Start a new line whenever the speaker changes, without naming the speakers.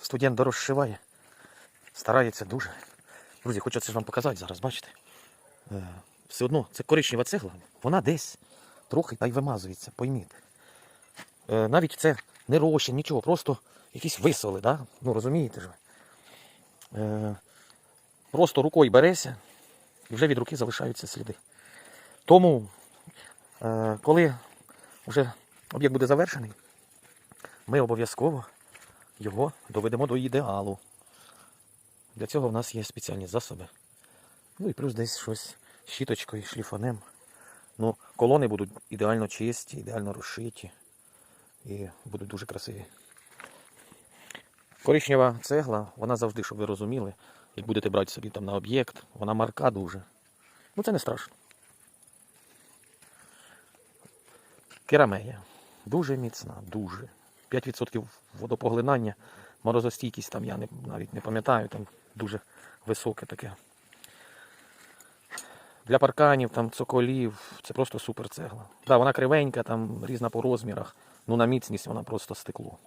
студент дорозшиває. Старається дуже. Друзі, хочу це ж вам показати зараз, бачите? Е, все одно це коричнева цегла, вона десь трохи та й вимазується, пойміть. Е, навіть це не розчин, нічого, просто якісь висоли, да? ну розумієте ж ви. Е, просто рукою береся, і вже від руки залишаються сліди. Тому, коли вже об'єкт буде завершений, ми обов'язково його доведемо до ідеалу. Для цього в нас є спеціальні засоби. Ну і плюс десь щось щіточкою, шліфанем. Ну, колони будуть ідеально чисті, ідеально розшиті і будуть дуже красиві. Коричнева цегла, вона завжди, щоб ви розуміли, як будете брати собі там на об'єкт, вона марка дуже. Ну це не страшно. Керамея. Дуже міцна, дуже. 5% водопоглинання, морозостійкість там я не, навіть не пам'ятаю, там дуже високе таке. Для парканів, там, цоколів, це просто супер цегла. Да, вона кривенька, там різна по розмірах. Ну на міцність вона просто стекло.